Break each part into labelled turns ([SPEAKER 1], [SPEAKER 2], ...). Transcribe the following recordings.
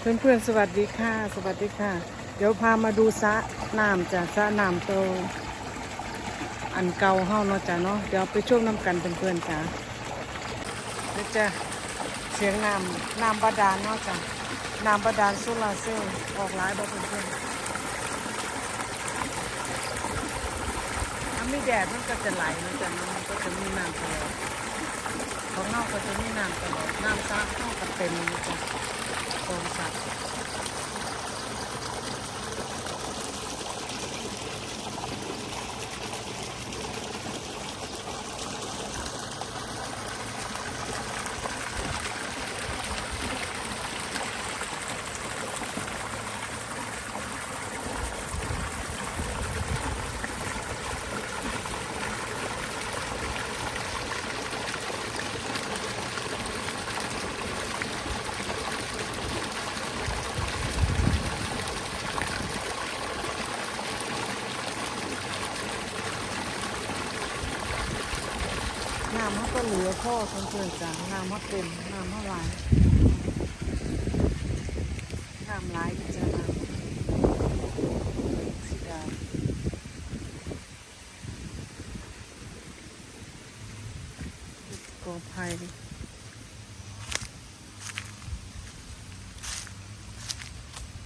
[SPEAKER 1] เพื่อนเพื่อนๆสวัสดีค่ะ สวัสดีค่ะ เดี๋ยวพามาดูสะน้ำจ้ะสะน้ำโตอันเก่าเฮาเนาะจ้ะเนาะเดี๋ยวไปช่วงน้ำกันเพื่อนเพื่อนจ้ะเดี๋ยวจะเสียงน้ำน้ำบาดาลเนาะจ้ะน้ำบาดาลโซลาเซลล์ออกหลายบ่เพื่อนเพื่อนๆถ้าไม่แดดมันก็จะไหลเนาะจ้ะเนาะมันก็จะมีน้ำตลอดของนอกก็จะมีน้ำตลอดน้ำสระเข้ากับเต็มเลยจ้ะ โค น้ำมันก็เหลือพ่อเพื่อนๆจ้ะน้ำมันเต็มน้ำมันหลายน้ำหลายจะน้ำสีดากอไผ่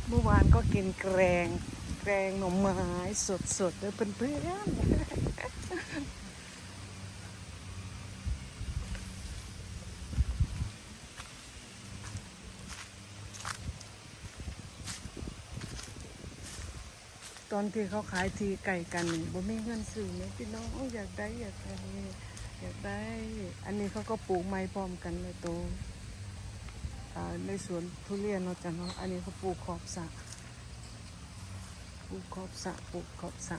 [SPEAKER 1] เมื่อวานก็กินแกรง แกรงหน่อไม้สดๆเลยเพื่อนๆ ตอนที่เขาขายทีไก่กันนี่บ่มีเงินซื้อไหมพี่น้องอาอยากได้อยากได้อยากได้ อันนี้เขาก็ปลูกไม้พร้อมกันเลยโตวอ่ในสวนทุเรียนเนาะจ้ะเนาะอันนี้เขาปลูกขอบสระปลูกขอบสระปลูกขอบสระ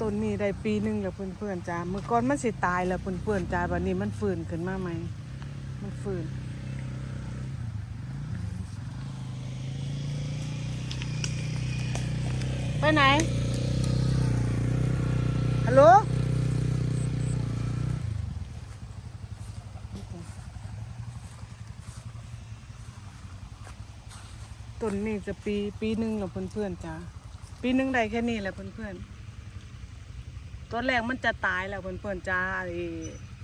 [SPEAKER 1] ต้นนี้ได้ปีหนึ่งแล้วเพื่อนๆจ้าเมื่อก่อนมันสิตายแล้วเพื่อนๆจ้าบัดนี้มันฟื้นขึ้นมาใหมมันฟื้น ไปไหน ฮัลโหลต้นนี้จะปีปีหนึ่งแล้วเพื่อนๆจ้าปีหนึ่งได้แค่นี้แหละเพื่อนๆตัวแรกมันจะตายแล้วเพื่อนๆจ้าไอ้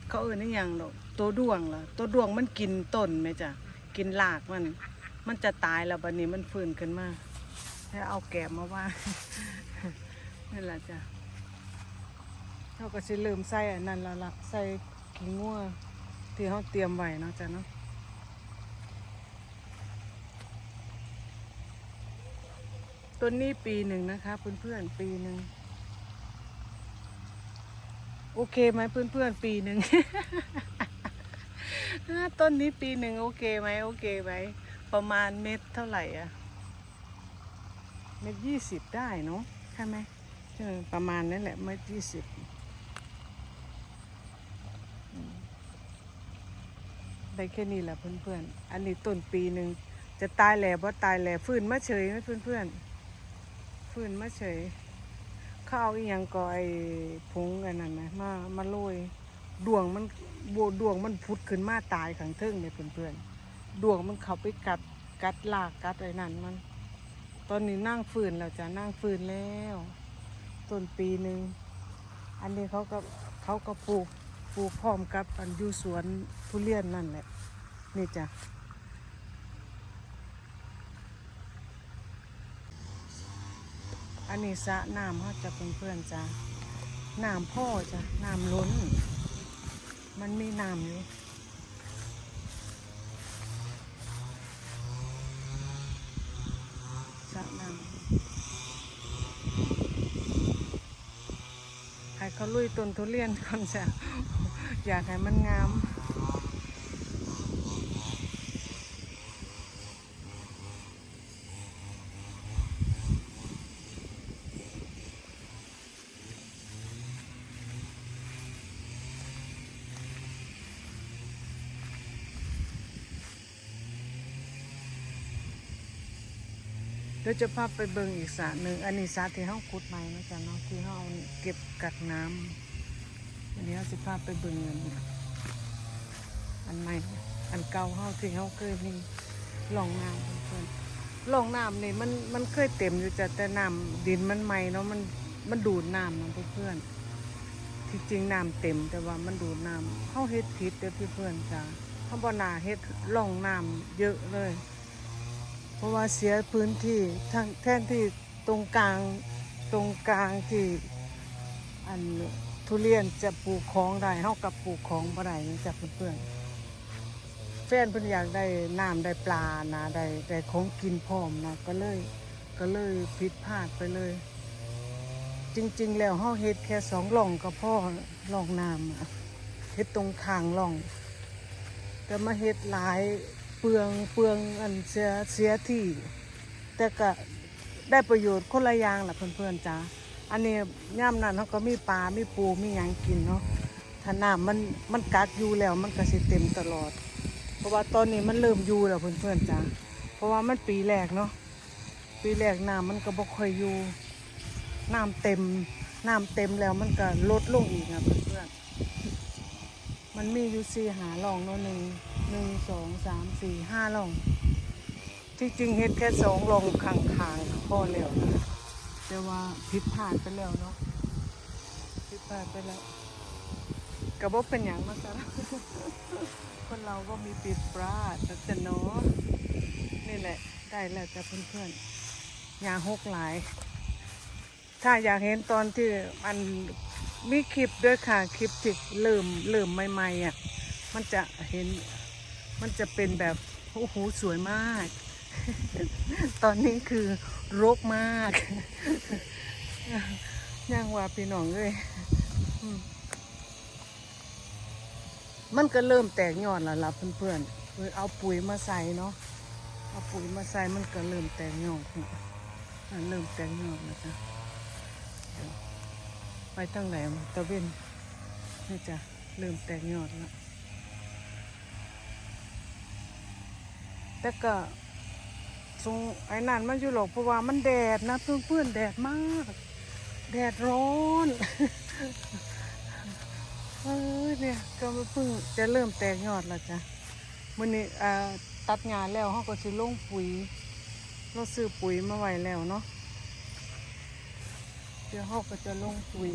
[SPEAKER 1] เขาเอ่ยนี่ยังดอกตัวดวงล่ะตัวดวงมันกินต้นไหมจ้ะกินรากมัน มันจะตายแล้วบัดนี้มันฟื้นขึ้นมา ให้เอาแกบมาว่านี่นแหละจ้ะเขาก็สิเริ่มใส่อันนั้นแล้วละใส่ขี้งัวที่เขาเตรียมไว้เนาะจ้ะเนาะต้นนี้ปีหนึ่งนะคะเพื่อนๆปีหนึ่งโอเคไหมเพื่อนๆปีหนึ่งต้นนี้ปีหนึ่งโอเคไหมโอเคไหมประมาณเม็ดเท่าไหร่อะ เม็ดยี่สิบได้เนาะใช่ไหมประมาณนั้นแหละเม็ดยี่สิบได้แค่นี้แหละเพื่อนๆ อันนี้ต้นปีหนึ่งจะตายแหล่บ่ตายแหล่ฟื้นมาเฉยไหมเพื่อนๆฟื้นมาเฉยเขาเอาอีหยังก็ไอ้ผงอันนั้นนะมามาโรยดวงมันบวดวงมันพุดขึ้นมาตายขังเทิงเนี่ยเพื่อนๆดวงมันเข้าไปกัดกัดลากกัดไอ้นั่นมัน ตอนนี้นั่งฟืนแล้วจ้ะนั่งฟืนแล้วต้นปีหนึ่งอันนี้เขาก็เขาก็ปลูกปลูกพร้อมกับอันยูสวนทุเรียนนั่นแหละนี่จ้ะอันนี้สะน้ำเขาจะเป็นเพื่อนๆจ้ะน้ำพ่อจ้ะน้ำล้น มันมีน้ำอยู่ ระนางให้เขาลุยต้นทุเรียนก่อนจ้ะอยากให้มันงาม เดี๋ยวจะพาไปเบิ่งอีกสระหนึ่งอันนี้สระที่เขาขุดใหม่นะจ๊ะเนาะที่เขาเอาเก็บกักน้ำอันนี้เราจะพาไปเบิ่งเงินอันใหม่ อันเก่าเฮาที่เฮาเคยมีหลองน้ำเพื่อนหลองน้ำนี่มันมันเคยเต็มอยู่จ้ะแต่น้ำดินมันใหม่เนาะมันมันดูดน้ำนะเพื่อนที่จริงน้ำเต็มแต่ว่ามันดูดน้ำเฮาเฮ็ดผิดเด้อเพื่อนจ้ะเฮาบ่นาเฮ็ดหลองน้ำเยอะเลย เพราะว่าเสียพื้นที่ทั้งแท่นที่ตรงกลางตรงกลางที่อันทุเรียนจะปลูกของได้เฮากับปลูกของบ่ได้นี่จ้ะเพื่อนๆแฟนเพิ่นอยากได้น้ำได้ปลานะได้ได้ของกินพร้อมนะก็เลยก็เลยผิดพลาดไปเลย จริง ๆ แล้วเฮาเฮ็ดแค่สองหล่องก็พอหล่องน้ำเฮ็ดตรงข้างหล่อง แต่มาเฮ็ดหลาย เปลืองเปลืองอันเสียเสียที่ แต่ก็ได้ประโยชน์คนละอย่างล่ะเพื่อนๆจ้าอันนี้ย่ามนั้นเขาก็มีปลา มีปู มีหยังกินเนาะถ้าน้ำมันมันกักอยู่แล้วมันก็สิเต็มตลอด เพราะว่าตอนนี้มันเริ่มอยู่แล้วเพื่อนๆจ้าเพราะว่ามันปีแรกเนาะปีแรกน้ำมันก็บ่ค่อยอยู่น้ำเต็มน้ำเต็มแล้วมันก็ลดลงอีกนะเพื่อนๆ มันมีอยู่สี่หาหลองเนาะหนึ่งหนึ่งสองสามสี่ห้าหลอง ที่จริงเฮ็ดแค่สองหลองข้างๆก็พอแล้วนะแต่ว่าผิดพลาดไปแล้วเนาะผิดพลาดไปแล้วกระบอกเป็นอย่างมาซะคนเราก็มีผิดพลาแต่จะเนาะนี่แหละได้แล้วจ้ะเพื่อนๆอย่าหกหลาย ถ้าอยากเห็นตอนที่มัน มีคลิปด้วยค่ะคลิปที่เริ่มเริ่มใหม่ๆอะมันจะเห็นมันจะเป็นแบบโอ้โหสวยมาก ตอนนี้คือรกมากย่างว่าพี่น้องเลยมันก็เริ่มแตกยอดแล้วล่ะเพื่อนๆคือเอาปุ๋ยมาใส่เนาะเอาปุ๋ยมาใส่มันก็เริ่มแตกยอดอะเริ่มแตกยอดแล้วจ้ะ ไปตั้งไหนมตะเวนนี่จ้ะเริ่มแตกยอดแล้วแต่ก็ทรงไอ้นั่นมันอยู่หรอกเพราะว่ามันแดดนะเพื่อนเพื่อนแดดมาก แดดร้อนเออเนี่ยก็เพิ่งจะเริ่มแตกยอดแล้วจ้ะมื้อนี้อ่าตัดงานแล้วเขาก็สิลงปุ๋ย เราซื้อปุ๋ยมาไว้แล้วเนาะ เดี๋ยวเขาก็จะลงปุ๋ย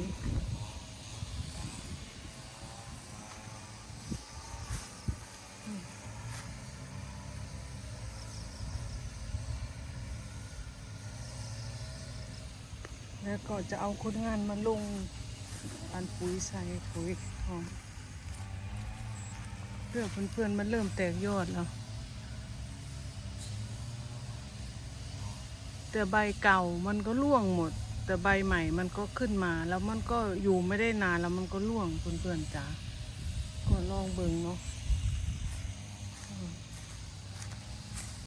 [SPEAKER 1] แล้วก็จะเอาคนงานมาลงอันปุ๋ยใส่ปุ๋ยทองเพื่อเพื่อนๆมันเริ่มแตกยอดแล้ว แต่ใบเก่ามันก็ร่วงหมด แต่ใบใหม่มันก็ขึ้นมา แล้วมันก็อยู่ไม่ได้นานแล้วมันก็ร่วงเพื่อนๆจ้าก็ลองเบิ่งเนาะ